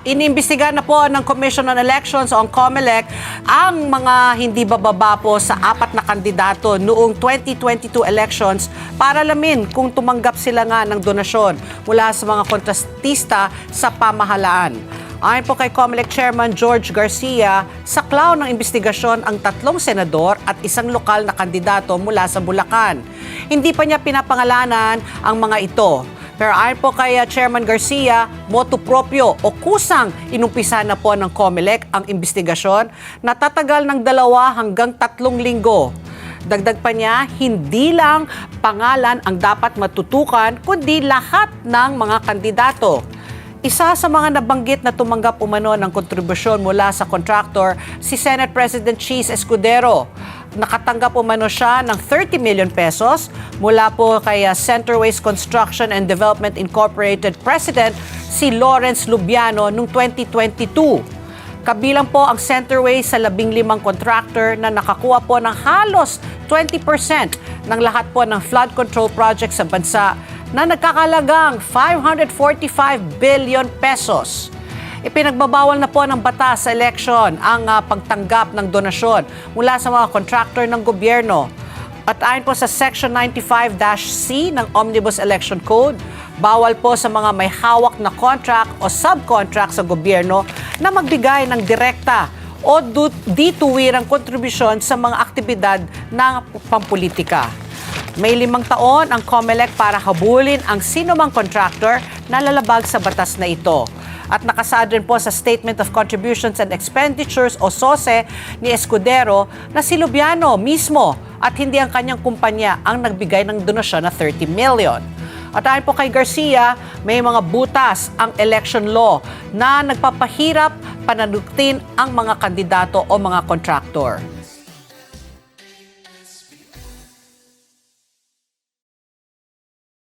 Inimbestiga na po ng Commission on Elections o ang COMELEC ang mga hindi bababa po sa apat na kandidato noong 2022 elections para alamin kung tumanggap sila nga ng donasyon mula sa mga kontrastista sa pamahalaan. Ayon po kay COMELEC Chairman George Garcia, saklaw ng investigasyon ang tatlong senador at isang lokal na kandidato mula sa Bulacan. Hindi pa niya pinapangalanan ang mga ito. Pero ayon po kay uh, Chairman Garcia, motu proprio o kusang inumpisa na po ng COMELEC ang investigasyon na tatagal ng dalawa hanggang tatlong linggo. Dagdag pa niya, hindi lang pangalan ang dapat matutukan, kundi lahat ng mga kandidato. Isa sa mga nabanggit na tumanggap umano ng kontribusyon mula sa contractor, si Senate President Cheese Escudero. Nakatanggap umano siya ng 30 million pesos mula po kay uh, Centerways Construction and Development Incorporated President si Lawrence Lubiano noong 2022. Kabilang po ang Centerway sa labing limang contractor na nakakuha po ng halos 20% ng lahat po ng flood control project sa bansa na nagkakalagang 545 billion pesos. Ipinagbabawal na po ng batas sa eleksyon ang ah, pagtanggap ng donasyon mula sa mga contractor ng gobyerno. At ayon po sa Section 95-C ng Omnibus Election Code, bawal po sa mga may hawak na contract o subcontract sa gobyerno na magbigay ng direkta o dituwirang kontribusyon sa mga aktibidad ng pampolitika. May limang taon ang COMELEC para habulin ang sinumang contractor na lalabag sa batas na ito. At nakasaad rin po sa Statement of Contributions and Expenditures o SOSE ni Escudero na si Lubiano mismo at hindi ang kanyang kumpanya ang nagbigay ng donasyon na 30 million. At ayon po kay Garcia, may mga butas ang election law na nagpapahirap pananuktin ang mga kandidato o mga contractor.